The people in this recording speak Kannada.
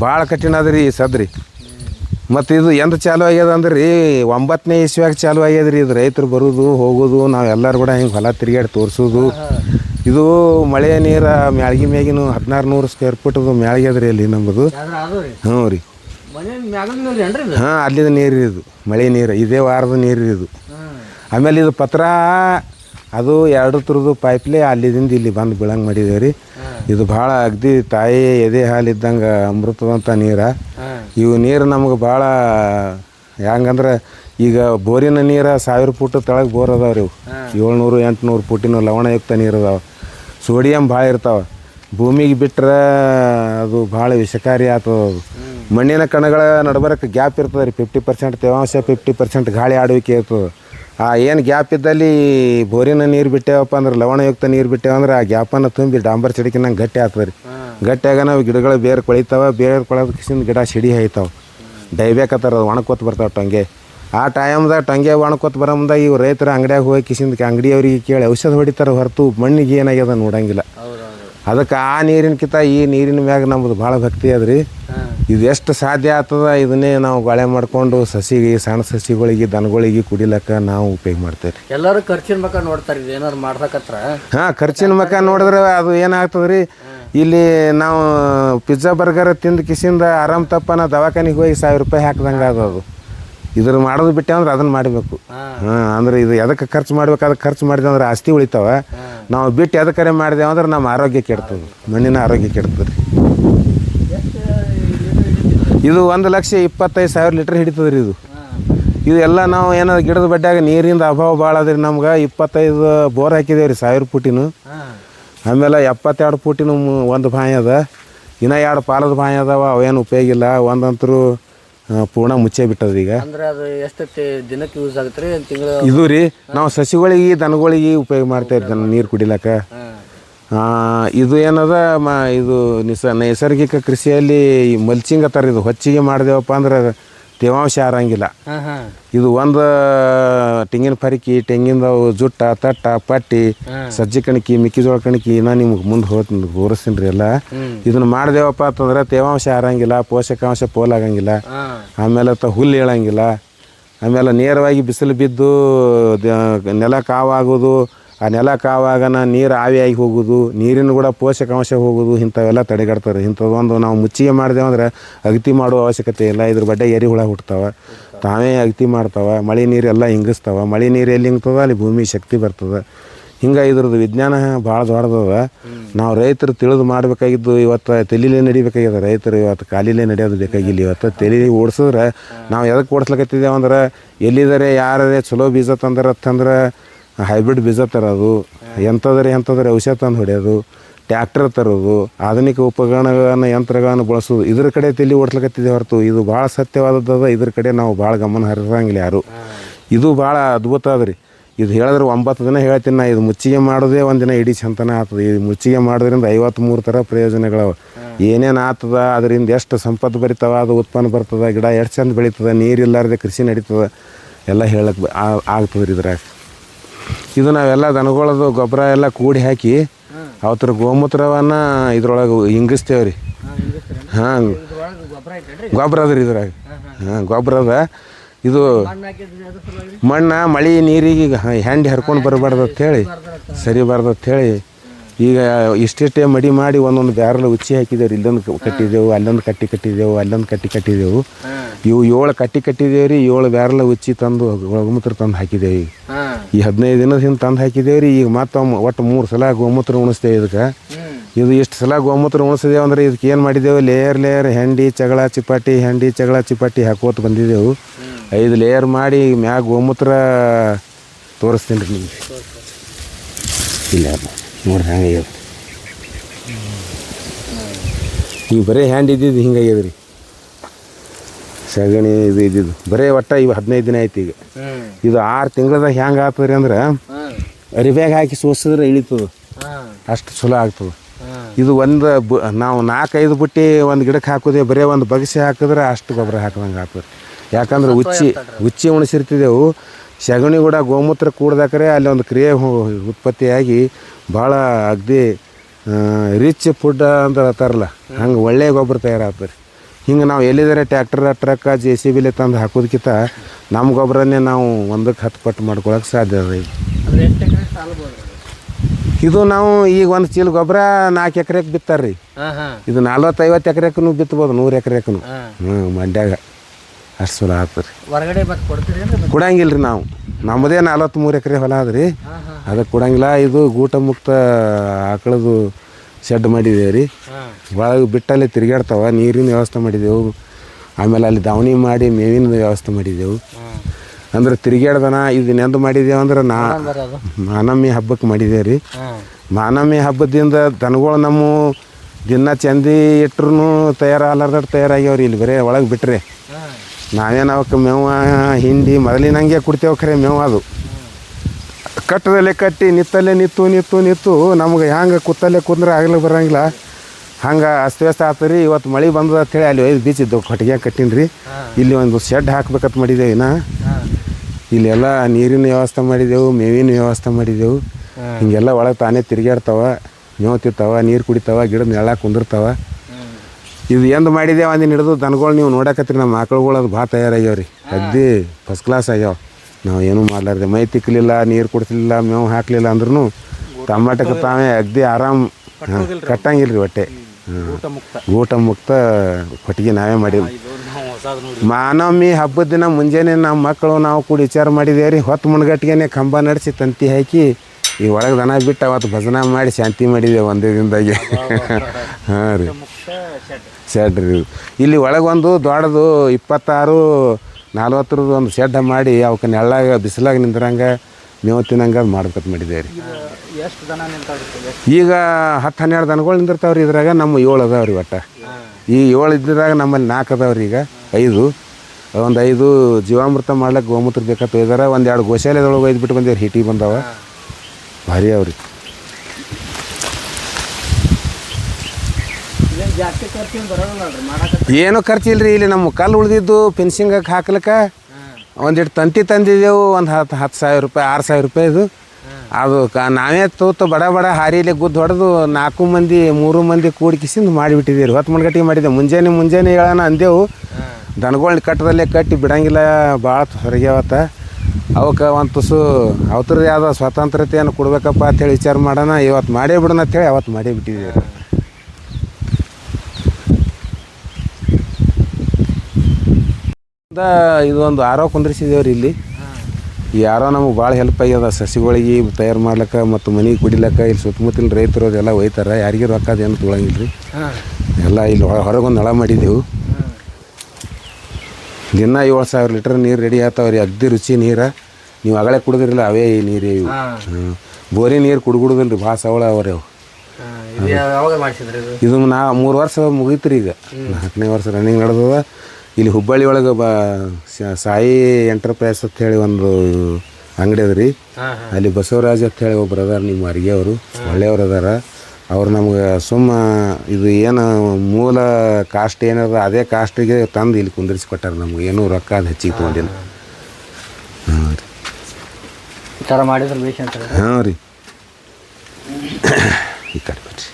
ಭಾಳ ಕಠಿಣ ಅದ ರೀ ಸದ್ರಿ ಮತ್ತು ಇದು ಎಂತ ಚಾಲು ಆಗ್ಯದ ಅಂದ್ರೆ ರೀ ಒಂಬತ್ತನೇ ಇಸ್ವಿಯಾಗ ಚಾಲು ಆಗ್ಯದ ರೀ ಇದು ರೈತರು ಬರೋದು ಹೋಗೋದು ನಾವು ಎಲ್ಲರೂ ಕೂಡ ಹಿಂಗೆ ಹೊಲ ತಿರುಗಾಡಿ ತೋರಿಸೋದು. ಇದು ಮಳೆ ನೀರ ಮ್ಯಾಳ್ಗಿ ಮ್ಯಾಗಿನೂ ಹದಿನಾರು ನೂರು ಸ್ಕ್ವೇರ್ ಫೀಟ್ ಮ್ಯಾಳ್ಗಿ ಅದ ರೀ ಅಲ್ಲಿ ನಮ್ಮದು ಹ್ಞೂ ರೀ. ಹಾಂ ಅಲ್ಲಿದ ನೀರು ಇದು ಮಳೆ ನೀರು ಇದೇ ವಾರದ ನೀರು ಇದು. ಆಮೇಲೆ ಇದು ಪತ್ರ ಅದು ಎರಡು ಥರದ್ದು ಪೈಪ್ಲೇ ಅಲ್ಲಿದಿಂದ ಇಲ್ಲಿ ಬಂದು ಬೀಳಂಗೆ ಮಾಡಿದೇವೆ ರೀ. ಇದು ಭಾಳ ಅಗ್ದಿ ತಾಯಿ ಎದೆ ಹಾಲು ಇದ್ದಂಗೆ ಅಮೃತದಂಥ ನೀರ ಇವು ನೀರು ನಮ್ಗೆ ಭಾಳ ಹೆಂಗಂದ್ರೆ ಈಗ ಬೋರಿನ ನೀರು ಸಾವಿರ ಫುಟ್ ತಳಗೆ ಬೋರ್ ಅದಾವ ರೀ ಇವು. ಏಳ್ನೂರು ಎಂಟುನೂರು ಫುಟಿನ ಲವಣಯುಕ್ತ ನೀರು ಅದಾವೆ. ಸೋಡಿಯಂ ಭಾಳ ಇರ್ತಾವೆ. ಭೂಮಿಗೆ ಬಿಟ್ರ ಅದು ಭಾಳ ವಿಷಕಾರಿ ಆಗ್ತದೆ ಅದು. ಮಣ್ಣಿನ ಕಣಗಳ ನಡ್ಬರಕ್ಕೆ ಗ್ಯಾಪ್ ಇರ್ತದೆ ರೀ. ಫಿಫ್ಟಿ ಪರ್ಸೆಂಟ್ ತೇವಾಂಶ ಫಿಫ್ಟಿ ಪರ್ಸೆಂಟ್ ಗಾಳಿ ಆಡುವಿಕೆ ಇರ್ತದೆ. ಆ ಏನು ಗ್ಯಾಪ್ ಇದ್ದಲ್ಲಿ ಬೋರಿನ ನೀರು ಬಿಟ್ಟೇವಪ್ಪ ಅಂದ್ರೆ ಲವಣಯುಕ್ತ ನೀರು ಬಿಟ್ಟೇವ ಅಂದ್ರೆ ಆ ಗ್ಯಾಪನ್ನು ತುಂಬಿ ಡಾಂಬರ್ ಸಿಡಿಕಿನಂಗೆ ಗಟ್ಟಿ ಆಗ್ತದೆ ರೀ ಗಟ್ಟಿಯಾಗ ನಾವು ಗಿಡಗಳು ಬೇರೆ ಕೊಳಿತಾವೆ ಬೇರೆ ಕೊಳೋದಕ್ಕಿಂತ ಕಿಸಿಂದ ಗಿಡ ಸಿಡಿ ಹಾಯ್ತಾವೆ. ಡೈಬೇಕತ್ತಾರ ಅದು ಒಣಕೋತ್ ಬರ್ತಾವೆ ಟೊಂಗೆ. ಆ ಟೈಮ್ದಾಗ ಟೊಂಗೆ ಒಣಕೋತ್ ಬರೋ ಮುಂದೆ ಇವು ರೈತರ ಅಂಗಡಿಯಾಗ ಹೋಗಿ ಕಿಸಿಂದ ಅಂಗಡಿಯವರಿಗೆ ಕೇಳಿ ಔಷಧ ಹೊಡಿತಾರೆ ಹೊರತು ಮಣ್ಣಿಗೆ ಏನಾಗ್ಯದ ನೋಡಂಗಿಲ್ಲ. ಅದಕ್ಕೆ ಆ ನೀರಿನಕಿಂತ ಈ ನೀರಿನ ಮ್ಯಾಗ ನಮ್ಮದು ಭಾಳ ಭಕ್ತಿ ಅದ ರೀ ಇದು ಎಷ್ಟು ಸಾಧ್ಯ ಆಗ್ತದ? ಇದನ್ನೇ ನಾವು ಗೊಳೆ ಮಾಡಿಕೊಂಡು ಸಸಿಗೆ ಸಣ್ಣ ಸಸಿಗಳಿಗೆ ದನಗಳಿಗೆ ಕುಡಿಲಕ್ಕ ನಾವು ಉಪಯೋಗ ಮಾಡ್ತೇವೆ ರೀ ಎಲ್ಲರೂ ಖರ್ಚಿನ ಮಕ್ಕ ನೋಡ್ತಾರೆ ಏನಾರು ಮಾಡ್ದಕತ್ರ ಹಾಂ ಖರ್ಚಿನ ಮಕ್ಕ ನೋಡಿದ್ರೆ ಅದು ಏನಾಗ್ತದೆ ರೀ ಇಲ್ಲಿ ನಾವು ಪಿಜ್ಜಾ ಬರ್ಗರ್ ತಿಂದು ಕಿಸಿಂದ ಆರಾಮ್ ತಪ್ಪನ ದವಾಖಾನಿಗೆ ಹೋಗಿ ಸಾವಿರ ರೂಪಾಯಿ ಹಾಕ್ದಂಗೆ ಅದು ಅದು. ಇದ್ರ ಮಾಡೋದು ಬಿಟ್ಟೆ ಅಂದ್ರೆ ಅದನ್ನು ಮಾಡಬೇಕು. ಹಾಂ. ಅಂದ್ರೆ ಇದು ಎದಕ್ಕೆ ಖರ್ಚು ಮಾಡ್ಬೇಕು ಅದಕ್ಕೆ ಖರ್ಚು ಮಾಡಿದೆ ಅಂದ್ರೆ ಆಸ್ತಿ ಉಳಿತಾವ. ನಾವು ಬಿಟ್ಟು ಎದಕ್ಕರೆ ಮಾಡಿದೆವು ಅಂದ್ರೆ ನಮ್ಮ ಆರೋಗ್ಯ ಕೆಡ್ತದೆ. ಮಣ್ಣಿನ ಆರೋಗ್ಯ ಕೆಡ್ತದೆ. ರೀ ಇದು ಒಂದು ಲಕ್ಷ ಇಪ್ಪತ್ತೈದು ಸಾವಿರ ಲೀಟ್ರ್ ಹಿಡಿತದೆ ರೀ ಇದು. ಇದು ಎಲ್ಲ ನಾವು ಏನಾದ್ರು ಗಿಡದ ಬಡ್ಡ್ಯಾಗ ನೀರಿಂದ ಅಭಾವ ಭಾಳ ಅದ ರೀ ನಮ್ಗೆ. ಇಪ್ಪತ್ತೈದು ಬೋರ್ ಹಾಕಿದೇವೆ ರೀ ಸಾವಿರ ಫುಟಿನು ಆಮೇಲೆ ಎಪ್ಪತ್ತೆರಡು ಫುಟಿನ ಒಂದು ಬಾಯಿ ಅದ. ಇನ್ನು ಎರಡು ಪಾಲದ ಬಾಯಿ ಅದಾವ, ಅವೇನು ಉಪಯೋಗಿಲ್ಲ ಒಂದಂತರೂ ಪೂರ್ಣ ಮುಚ್ಚೇ ಬಿಟ್ಟದ ಈಗ. ಅಂದ್ರೆ ಅದು ಎಷ್ಟು ದಿನಕ್ಕೆ ಯೂಸ್ ಆಗುತ್ತೆ ರೀ ತಿಂಗಳು? ಇದು ರೀ ನಾವು ಸಸಿಗಳಿಗೆ ದನಗಳಿಗೆ ಉಪಯೋಗ ಮಾಡ್ತೇವೆ ದನ ನೀರು ಕುಡಿಲಕ್ಕ. ಆ, ಇದು ಏನದ ಮ ಇದು ನಿಸ ನೈಸರ್ಗಿಕ ಕೃಷಿಯಲ್ಲಿ ಈ ಮಲ್ಚಿಂಗ್ ಅತ್ತಾರ ಇದು ಹೊಚ್ಚಿಗೆ ಮಾಡಿದೆವಪ್ಪ ಅಂದ್ರೆ ತೇವಾಂಶ ಆರಂಗಿಲ್ಲ ಇದು ಒಂದು ತೆಂಗಿನ ಪರಿಕಿ ತೆಂಗಿನ ಜುಟ್ಟ ತಟ್ಟ ಪಟ್ಟಿ ಸಜ್ಜಿ ಕಣಕಿ ಮೆಕ್ಕೆಜೋಳ ಕಣಕಿ ನಾ ನಿಮ್ಗೆ ಮುಂದೆ ಹೋಗ್ತೀನಿ ತೋರಿಸ್ತೀನಿ ರೀ ಎಲ್ಲ. ಇದನ್ನ ಮಾಡಿದೆವಪ್ಪ ಅಂತಂದ್ರೆ ತೇವಾಂಶ ಆರಂಗಿಲ್ಲ ಪೋಷಕಾಂಶ ಪೋಲಾಗಂಗಿಲ್ಲ. ಆಮೇಲೆ ತ ಹುಲ್ಲು ಹೇಳಂಗಿಲ್ಲ ಆಮೇಲೆ ನೇರವಾಗಿ ಬಿಸಿಲು ಬಿದ್ದು ನೆಲ ಕಾವಾಗೋದು ಆ ನೆಲ ಕಾವಾಗನ ನೀರು ಆವಿಯಾಗಿ ಹೋಗೋದು, ನೀರಿನ ಕೂಡ ಪೋಷಕಾಂಶ ಹೋಗೋದು, ಇಂಥವೆಲ್ಲ ತಡೆಗಟ್ತಾರೆ ಇಂಥದ್ದೊಂದು ನಾವು ಮುಚ್ಚಿಗೆ ಮಾಡಿದೆವು ಅಂದ್ರೆ ಅಗತಿ ಮಾಡುವ ಅವಶ್ಯಕತೆ ಇಲ್ಲ. ಇದ್ರ ಬಡ್ಡೆ ಎರಿ ಹುಳ ಹುಟ್ಟತಾವೆ ತಾವೇ ಅಗತಿ ಮಾಡ್ತಾವೆ. ಮಳೆ ನೀರೆಲ್ಲ ಹಿಂಗಿಸ್ತಾವ ಮಳೆ ನೀರು ಎಲ್ಲಿ ಹಿಂಗ್ತದ ಅಲ್ಲಿ ಭೂಮಿ ಶಕ್ತಿ ಬರ್ತದೆ. ಹಿಂಗೆ ಇದ್ರದ್ದು ವಿಜ್ಞಾನ ಭಾಳ ದೊಡ್ಡದದ. ನಾವು ರೈತರು ತಿಳಿದು ಮಾಡಬೇಕಾಗಿದ್ದು ಇವತ್ತು ತಲೆಲೇ ನಡಿಬೇಕಾಗಿದೆ ರೈತರು ಇವತ್ತು ಕಾಲಿಲೇ ನಡೆಯೋದು ಬೇಕಾಗಿಲ್ಲ. ಇವತ್ತು ತಲೆ ಓಡಿಸಿದ್ರೆ ನಾವು ಎದಕ್ಕೆ ಓಡಿಸ್ಲಕತ್ತಿದ್ದೇವೆ ಅಂದ್ರೆ ಎಲ್ಲಿದರೆ ಯಾರೇ ಚಲೋ ಬೀಜ ತಂದ್ರೆ ತಂದ್ರೆ ಹೈಬ್ರಿಡ್ ಬೀಜ ತರೋದು, ಎಂಥದ್ರೆ ಎಂಥದ್ರೆ ಔಷಧ ತಂದು ಹೊಡೆಯೋದು, ಟ್ಯಾಕ್ಟರ್ ತರೋದು, ಆಧುನಿಕ ಉಪಕರಣಗಳನ್ನು, ಯಂತ್ರಗಳನ್ನು ಬಳಸೋದು, ಇದ್ರ ಕಡೆ ತಲೆ ಓಡ್ಸ್ಲಕತ್ತಿದೆ ಹೊರತು ಇದು ಭಾಳ ಸತ್ಯವಾದದ್ದು ಇದ್ರ ಕಡೆ ನಾವು ಭಾಳ ಗಮನ ಹರಿಸಂಗಿಲ್ಲ ಯಾರು. ಇದು ಭಾಳ ಅದ್ಭುತ ಅದ ಇದು ಹೇಳಿದ್ರೆ ಒಂಬತ್ತು ದಿನ ಹೇಳ್ತೀನಿ ನಾ, ಇದು ಮುಚ್ಚಿಗೆ ಮಾಡೋದೇ ಒಂದು ದಿನ ಇಡೀ ಚಂತನ ಆಗ್ತದೆ. ಇದು ಮುಚ್ಚಿಗೆ ಮಾಡೋದ್ರಿಂದ ಐವತ್ತ್ಮೂರು ಥರ ಪ್ರಯೋಜನಗಳವ. ಏನೇನು ಆಗ್ತದ, ಅದರಿಂದ ಎಷ್ಟು ಸಂಪತ್ತು ಬರಿತಾವ, ಅದು ಉತ್ಪನ್ನ ಬರ್ತದೆ, ಗಿಡ ಎಷ್ಟು ಚಂದ ಬೆಳೀತದೆ ನೀರಿಲ್ಲಾರ್ದೆ ಕೃಷಿ ನಡೀತದೆ, ಎಲ್ಲ ಹೇಳಕ್ಕೆ ಆಗ್ತದೆ ರೀ ಇದ್ರಾಗ. ಇದು ನಾವೆಲ್ಲ ದನಗಳದು ಗೊಬ್ಬರ ಎಲ್ಲ ಕೂಡಿ ಹಾಕಿ ಅವತ್ತರ ಗೋಮೂತ್ರವನ್ನು ಇದ್ರೊಳಗೆ ಹಿಂಗಿಸ್ತೇವೆ ರೀ. ಹಾಂ ಗೊಬ್ಬರ ಅದ ರೀ ಇದ್ರಾಗ. ಹಾಂ ಗೊಬ್ಬರ ಅದ. ಇದು ಮಣ್ಣು ಮಳೆ ನೀರಿಗೆ ಈಗ ಹೆಂಡಿ ಹರ್ಕೊಂಡು ಬರಬಾರ್ದು ಅಂತೇಳಿ ಸರಿಬಾರ್ದು ಅಂತೇಳಿ ಈಗ ಇಷ್ಟಿಷ್ಟೇ ಮಡಿ ಮಾಡಿ ಒಂದೊಂದು ಬ್ಯಾರಲ್ ಉಚ್ಚಿ ಹಾಕಿದೇವ್ರಿ. ಇಲ್ಲೊಂದು ಕಟ್ಟಿದೆವು ಅಲ್ಲೊಂದು ಕಟ್ಟಿ ಕಟ್ಟಿದೆವು ಅಲ್ಲೊಂದು ಕಟ್ಟಿ ಕಟ್ಟಿದೆವು. ಇವು ಏಳು ಕಟ್ಟಿ ಕಟ್ಟಿದೇವ್ರಿ ಏಳು ಬ್ಯಾರಲ್ ಉಚ್ಚಿ ತಂದು ಗೋಮೂತ್ರ ತಂದು ಹಾಕಿದೇವಿ ಈಗ. ಈ ಹದಿನೈದು ದಿನದ ಹಿಂದೆ ತಂದು ಹಾಕಿದೇವ್ರಿ ರೀ ಈಗ ಮತ್ತೆ ಒಟ್ಟು ಮೂರು ಸಲ ಗೋಮೂತ್ರ ಉಣಿಸ್ತೇವೆ ಇದಕ್ಕೆ. ಇದು ಇಷ್ಟು ಸಲ ಗೋಮೂತ್ರ ಉಣಿಸಿದೇವು ಅಂದ್ರೆ ಇದಕ್ಕೆ ಏನು ಮಾಡಿದೆವು ಲೇಯರ್ ಲೇಯರ್ ಹೆಂಡಿ ಚಗಳ ಚಿಪಾಟಿ ಹೆಂಡಿ ಚಗಳ ಚಿಪಾಟಿ ಹಾಕೋತ ಬಂದಿದ್ದೆವು ಐದು ಲೇಯರ್ ಮಾಡಿ ಮ್ಯಾಗ ಗೋಮೂತ್ರ ತೋರಿಸ್ತೀನಿ ರೀ ನಿಮಗೆ. ಇಲ್ಲ. ನೋಡಿ ಹಂಗಾಗ್ಯದ ಈಗ ಬರೀ ಹ್ಯಾಂಡ್ ಇದ್ದಿದ್ದು ಹಿಂಗಾಗ್ಯದ ರೀ ಸಗಣಿ ಇದು ಇದ್ದಿದ್ದು. ಬರೀ ಒಟ್ಟ ಇವು ಹದಿನೈದು ದಿನ ಆಯ್ತು ಈಗ. ಇದು ಆರು ತಿಂಗಳದಾಗ ಹೆಂಗೆ ಆಗ್ತದೆ ಅಂದ್ರೆ ಅರಿಬ್ಯಾಗ ಹಾಕಿ ಸೋಸಿದ್ರೆ ಇಳಿತದೆ. ಅಷ್ಟು ಚಲೋ ಆಗ್ತದೆ. ಇದು ಒಂದು ಬು ನಾವು ನಾಲ್ಕೈದು ಬುಟ್ಟಿ ಒಂದು ಗಿಡಕ್ಕೆ ಹಾಕೋದೆ ಬರೀ ಒಂದು ಬಗಸೆ ಹಾಕಿದ್ರೆ ಅಷ್ಟು ಗೊಬ್ಬರ ಹಾಕಿದಂಗೆ ಆಗ್ತದೆ ಯಾಕಂದ್ರೆ ಉಚ್ಚಿ ಉಚ್ಚಿ ಉಣಿಸಿರ್ತಿದ್ದೆವು. ಸಗಣಿ ಕೂಡ ಗೋಮೂತ್ರ ಕೂಡ್ದಾಕರೆ ಅಲ್ಲಿ ಒಂದು ಕ್ರಿಯೆ ಉತ್ಪತ್ತಿಯಾಗಿ ಭಾಳ ಅಗ್ದಿ ರಿಚ್ ಫುಡ್ ಅಂತ ಹೇಳ್ತಾರಲ್ಲ ಹಂಗೆ ಒಳ್ಳೆಯ ಗೊಬ್ಬರ ತಯಾರಾಗ್ತದೆ. ಹಿಂಗೆ ನಾವು ಎಲ್ಲಿದ್ದಾರೆ ಟ್ಯಾಕ್ಟರ್ ಟ್ರಕ್ ಜೆ ಸಿ ಬಿಲಿ ತಂದು ಹಾಕೋದಕ್ಕಿಂತ ನಮ್ಮ ಗೊಬ್ಬರನ್ನೇ ನಾವು ಒಂದಕ್ಕೆ ಹತ್ತು ಪಟ್ಟು ಮಾಡ್ಕೊಳಕ್ಕೆ ಸಾಧ್ಯ ಅದ ಇದು ನಾವು ಈಗ ಒಂದು ಚೀಲ ಗೊಬ್ಬರ ನಾಲ್ಕು ಎಕರೆಗೆ ಬಿತ್ತಾರ್ರಿ. ಇದು ನಲ್ವತ್ತೈವತ್ತು ಎಕರೆಗೂ ಬಿತ್ತಬೋದು ನೂರು ಎಕರೆಗೂ ಹಾಂ. ಹ್ಞೂ ಮಂಡ್ಯಾಗ. ಅಷ್ಟು ಸಲ ಆಗ್ತದೆ ರೀ ಹೊರಗಡೆ ಮತ್ತೆ ಕೊಡಂಗಿಲ್ಲ ರೀ ನಾವು. ನಮ್ಮದೇ ನಲ್ವತ್ತ್ಮೂರು ಎಕರೆ ಹೊಲ ಅದ್ರಿ ರೀ ಅದಕ್ಕೆ ಕೊಡಂಗಿಲ್ಲ. ಇದು ಗೂಟ ಮುಕ್ತ ಆಕಳದು ಶೆಡ್ ಮಾಡಿದ್ದೇವೆ ರೀ. ಒಳಗೆ ಬಿಟ್ಟಲ್ಲಿ ತಿರುಗಾಡ್ತಾವ ನೀರಿನ ವ್ಯವಸ್ಥೆ ಮಾಡಿದೆವು. ಆಮೇಲೆ ಅಲ್ಲಿ ದಾವಣಿ ಮಾಡಿ ಮೇವಿನ ವ್ಯವಸ್ಥೆ ಮಾಡಿದೆವು. ಅಂದ್ರೆ ತಿರುಗಾಡ್ದನ ನೆಂದು ಮಾಡಿದೆವು ಅಂದ್ರೆ ನಾ ಮಾನಮ್ಮಿ ಹಬ್ಬಕ್ಕೆ ಮಾಡಿದ್ದೇವೆ ರೀ. ಮಾನಮ್ಮಿ ಹಬ್ಬದಿಂದ ದನಗಳು ನಮ್ಮ ದಿನ ಚಂದಿ ಇಟ್ರು ತಯಾರಾಗಲಾರ್ದ ತಯಾರಾಗ್ಯಾವ್ರಿ ಇಲ್ಲಿ ಬರೀ ಒಳಗೆ ಬಿಟ್ರೆ. ಹಾಂ. ನಾವೇನು ಅವಕ್ಕೆ ಮೇವ ಹಿಂಡಿ ಮೊದಲಿನಂಗೆ ಕೊಡ್ತೇವೆ ಖರೆ ಮೇವು ಅದು. ಕಟ್ಟದಲ್ಲೇ ಕಟ್ಟಿ ನಿತ್ತಲ್ಲೇ ನಿತ್ತು ನಿತ್ತು ನಿತ್ತು ನಮ್ಗೆ ಹ್ಯಾಂಗೆ ಕುತ್ತಲ್ಲೇ ಕುಂದ್ರೆ ಆಗಲಿ ಬರಂಗಿಲ್ಲ. ಹಂಗೆ ಅಸ್ತವ್ಯಸ್ತ ರೀ ಇವತ್ತು ಮಳೆ ಬಂದದ ಅಂತೇಳಿ ಅಲ್ಲಿ ಒಯ್ದು ಬೀಚ್ ಇದ್ದವು ಕಟ್ಟಿಗೆ ಕಟ್ಟಿನಿ ರೀ ಇಲ್ಲಿ ಒಂದು ಶೆಡ್ ಹಾಕ್ಬೇಕಂತ ಮಾಡಿದ್ದೇವೆ ನಾ ಹಾಂ ಇಲ್ಲೆಲ್ಲ ನೀರಿನ ವ್ಯವಸ್ಥೆ ಮಾಡಿದೆವು ಮೇವಿನ ವ್ಯವಸ್ಥೆ ಮಾಡಿದೆವು. ಹಿಂಗೆಲ್ಲ ಒಳಗೆ ತಾನೇ ತಿರುಗಾಡ್ತಾವ ಮೇವು ತಿಂತಾವ ನೀರು ಕುಡಿತಾವ ಗಿಡದ ನೆಳ ಕುಂದಿರ್ತಾವ. ಇದು ಎಂದು ಮಾಡಿದೆ ಅಂದಿನ ಹಿಡಿದು ದನಗಳು ನೀವು ನೋಡಕತ್ತೀರಿ ನಮ್ಮ ಆಕಳುಗಳು ಅದು ಭಾಳ ತಯಾರಾಗ್ಯಾವ ರೀ ಅಗ್ದಿ ಫಸ್ಟ್ ಕ್ಲಾಸ್ ಆಗ್ಯಾವ. ನಾವು ಏನೂ ಮಾಡಲಾರ್ದೆ ಮೈ ತಿಕ್ಕಲಿಲ್ಲ ನೀರು ಕುಡಿಸ್ಲಿಲ್ಲ ಮೇವು ಹಾಕಲಿಲ್ಲ ಅಂದ್ರೂ ಟಮಾಟಕ್ಕೆ ತಾವೇ ಅಗ್ದಿ ಆರಾಮ್ ಹಾಂ, ಕಟ್ಟಂಗಿಲ್ಲ ರೀ ಹೊಟ್ಟೆ. ಹಾಂ. ಊಟ ಮುಕ್ತ. ಕೊಟ್ಟಿಗೆ ನಾವೇ ಮಾಡಿದ್ವಿ ಮಾನವಮಿ ಹಬ್ಬದ ದಿನ ಮುಂಜಾನೆ ನಮ್ಮ ಮಕ್ಕಳು ನಾವು ಕೂಡಿ ವಿಚಾರ ಮಾಡಿದ್ದೇವೆ ರೀ ಹೊತ್ತು ಮುಣ್ಗಟ್ಟಿಗೆನೆ ಕಂಬ ನಡೆಸಿ ತಂತಿ ಹಾಕಿ ಈ ಒಳಗೆ ದನ ಬಿಟ್ಟು ಅವತ್ತು ಭಜನೆ ಮಾಡಿ ಶಾಂತಿ ಮಾಡಿದೆ ಒಂದೇ ದಿನದಾಗೆ. ಹಾಂ ರೀ. ಶೆಡ್ ರೀ. ಇಲ್ಲಿ ಒಳಗೊಂದು ದೊಡ್ಡದು ಇಪ್ಪತ್ತಾರು ನಲ್ವತ್ತರದ್ದು ಒಂದು ಶೆಡ್ ಮಾಡಿ ಅವಕ್ಕೆ ನೆಳ್ಳಾಗ ಬಿಸಿಲಾಗ ನಿಂದ್ರಂಗೆ ಮೇವು ತಿನ್ನಂಗೆ ಅದು ಮಾಡ್ಬೇಕು ಮಾಡಿದೆ ರೀ. ಈಗ ಹತ್ತು ಹನ್ನೆರಡು ದನಗಳು ನಿಂದಿರ್ತಾವ್ರಿ ಇದ್ರಾಗ ನಮ್ಮ ಏಳು ಅದಾವ ರೀ ಒಟ್ಟು. ಈ ಏಳು ಇದ್ದಿದ್ರಾಗ ನಮ್ಮಲ್ಲಿ ನಾಲ್ಕು ಅದಾವ್ರಿ ಈಗ ಐದು. ಒಂದು ಐದು ಜೀವಾಮೃತ ಮಾಡ್ಲಿಕ್ಕೆ ಗೋಮೂತ್ರ ಬೇಕಾಗ್ತದೆ ಒಂದು ಎರಡು ಗೋಶಾಲೆದೊಳಗೆ ಒಯ್ದು ಬಿಟ್ಟು ಬಂದೇವ್ರಿ ಹಿಟಿ ಬಂದಾವ. ಭಾರಿ ಅವ್ರಿ. ಏನು ಖರ್ಚು ಇಲ್ರಿ ಇಲ್ಲಿ ನಮ್ಮ ಕಲ್ಲು ಉಳಿದಿದ್ದು ಫಿನಿಶಿಂಗಕ್ಕೆ ಹಾಕ್ಲಿಕ್ಕೆ ಒಂದಿಷ್ಟು ತಂತಿ ತಂದಿದ್ದೆವು, ಒಂದು ಹತ್ತು ಹತ್ತು ಸಾವಿರ ರೂಪಾಯಿ, ಆರು ಸಾವಿರ ರೂಪಾಯಿ ಇದು. ಅದು ಕ ನಾವೇ ತೂತು ಬಡ ಬಡ ಹಾರಿಲಿ ಗುದ್ದು ಹೊಡೆದು ನಾಲ್ಕು ಮಂದಿ, ಮೂರು ಮಂದಿ ಕೂಡಿಕಿಸಿಂದು ಮಾಡಿಬಿಟ್ಟಿದ್ದೀವಿ ಹೊತ್ತು ಮಣ್ಗಟ್ಟಿಗೆ ಮಾಡಿದೆ. ಮುಂಜಾನೆ ಮುಂಜಾನೆ ಹೇಳೋಣ ಅಂದೆವು. ದನಗಳ್ನ ಕಟ್ಟದಲ್ಲೇ ಕಟ್ಟಿ ಬಿಡಂಗಿಲ್ಲ ಭಾಳ ಹೊರಗ್ಯಾವತ್ತ. ಅವಕ್ಕೆ ಒಂದು ತುಸು ಅವತ್ರದ್ದು ಯಾವುದೋ ಸ್ವಾತಂತ್ರ್ಯತೆಯನ್ನು ಕೊಡ್ಬೇಕಪ್ಪ ಅಂತೇಳಿ ವಿಚಾರ ಮಾಡೋಣ. ಇವತ್ತು ಮಾಡೇ ಬಿಡೋಣ ಅಂತೇಳಿ ಅವತ್ತು ಮಾಡೇ ಬಿಟ್ಟಿದ್ದೀವಿ ಇದೊಂದು ಆರೋ ಕುಂದ್ರಿಸಿದೇವ್ರಿ ಇಲ್ಲಿ. ಈ ಆರೋ ನಮಗೆ ಭಾಳ ಹೆಲ್ಪ್ ಆಗ್ಯದ. ಸಸಿಗಳಿಗೆ ತಯಾರು ಮಾಡ್ಲಿಕ್ಕೆ ಮತ್ತು ಮನೆಗೆ ಕುಡಿಲಕ್ಕೆ ಇಲ್ಲಿ ಸುತ್ತಮುತ್ತಲಿನ ರೈತರು ಅದೆಲ್ಲ ಒಯ್ತಾರೆ. ಯಾರಿಗೂ ರೊಕ್ಕ ಅದೇನು ತೊಗೊಳಂಗಿಲ್ಲ ರೀ ಎಲ್ಲ ಇಲ್ಲಿ ಹೊರಗೊಂದು ನಳ ಮಾಡಿದ್ದೆವು. ದಿನ ಏಳು ಸಾವಿರ ಲೀಟ್ರ್ ನೀರು ರೆಡಿ ಆಗ್ತಾವೆ ರೀ ಅಗ್ದಿ ರುಚಿ ನೀರು. ನೀವು ಅಗಳೇ ಕುಡಿದ್ರಿಲ್ಲ ಅವೇ ಈ ನೀರು ಇವು. ಹಾಂ. ಬೋರಿ ನೀರು ಕುಡ್ಗುಡುದಿಲ್ಲ ರೀ ಭಾಳ ಸವಳ ಅವ್ರಿ ಅವು. ಇದು ನಾ ಮೂರು ವರ್ಷ ಮುಗೀತು ರೀ ಈಗ ನಾಲ್ಕನೇ ವರ್ಷ ರನ್ನಿಂಗ್ ನಡೆದದ. ಇಲ್ಲಿ ಹುಬ್ಬಳ್ಳಿ ಒಳಗೆ ಬ ಸಾಯಿ ಎಂಟರ್ಪ್ರೈಸ್ ಅಂತ ಹೇಳಿ ಒಂದು ಅಂಗಡಿ ಅದ ರೀ. ಅಲ್ಲಿ ಬಸವರಾಜ್ ಅಂತ ಹೇಳಿ ಒಬ್ರು ಅದಾರ ನಿಮ್ಮ ಅರಿಗೆ ಅವರು ಒಳ್ಳೆಯವ್ರು ಅದಾರ. ಅವ್ರು ನಮ್ಗೆ ಸುಮ್ಮ ಇದು ಏನು ಮೂಲ ಕಾಸ್ಟ್ ಏನದ ಅದೇ ಕಾಸ್ಟಿಗೆ ತಂದು ಇಲ್ಲಿ ಕುಂದಿರಿಸಿ ಕೊಟ್ಟಾರ ನಮ್ಗೆ. ಏನೂ ರೊಕ್ಕ ಅದು ಹೆಚ್ಚಿಗೆ ತೊಗೊಂಡಿಲ್ಲ. ಹಾಂ ರೀ. ಈ ಥರ ಮಾಡಿದ್ರೆ ಹಾಂ ರೀ. ಈ ಕಡೆ ಬರ್ರಿ.